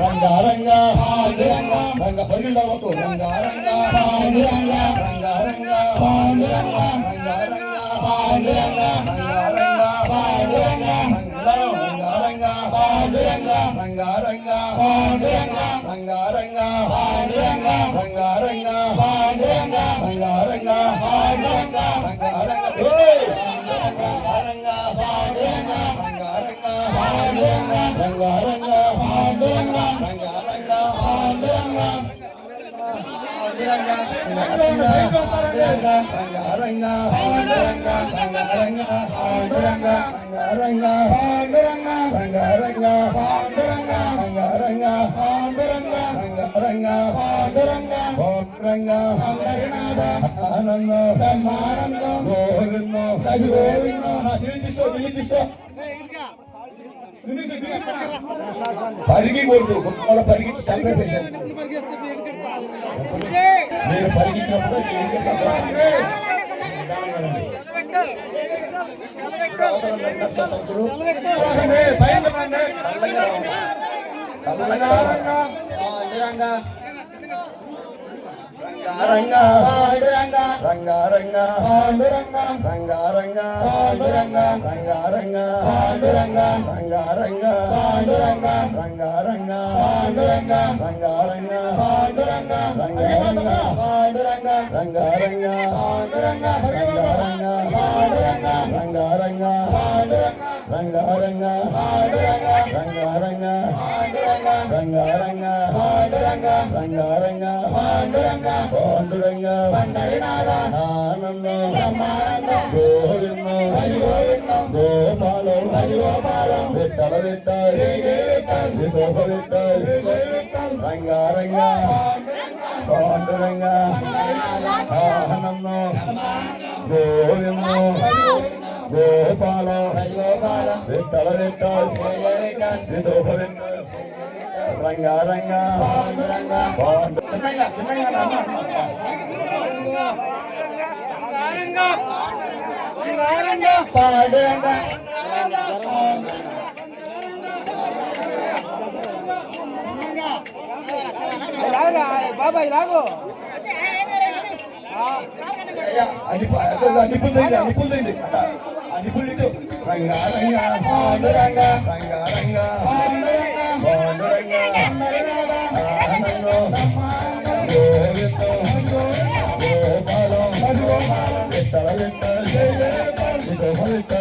రంగారంగా రంగ పరిగెడవకు రంగారంగా రంగారంగా రంగారంగా రంగారంగా రంగారంగా రంగారంగా రంగారంగా రంగారంగా రంగారంగా రంగారంగ ఆనందం బ్రహ్మానందం గోవిందం హరి గోవిందం హరి దిశ పరిగెకూడదు గొప్ప పరిగి చంపేశారు మీరు పరిగెత్తినప్పుడు కళ్ళగా రంగా రంగారంగా రంగారంగా రంగారంగా రంగారంగా రంగారంగా రంగారంగా రంగారంగా రంగారంగా రంగారంగా రంగారంగా రంగారంగా రంగారంగా రంగారంగా రంగారంగా రంగారంగా రంగారంగా రంగారంగా రంగారంగా పాండురంగా ఆనందం గోవిందం గోపాలం విట్టల విట్టాయి విదోప విట్టాయి రంగారంగా పాండురంగా ఆనందం గోవిందం గోపాలం విట్టల విట్టాయి విదోప విట్టాయి రంగా రంగా. పాడురంగా బాబా ఇలాగో నిపుల్ దండి నిపుల్ దండి నిపుల్ ఇటు. Ranga Ranga Ranga Ranga Ranga. falta, dale falta,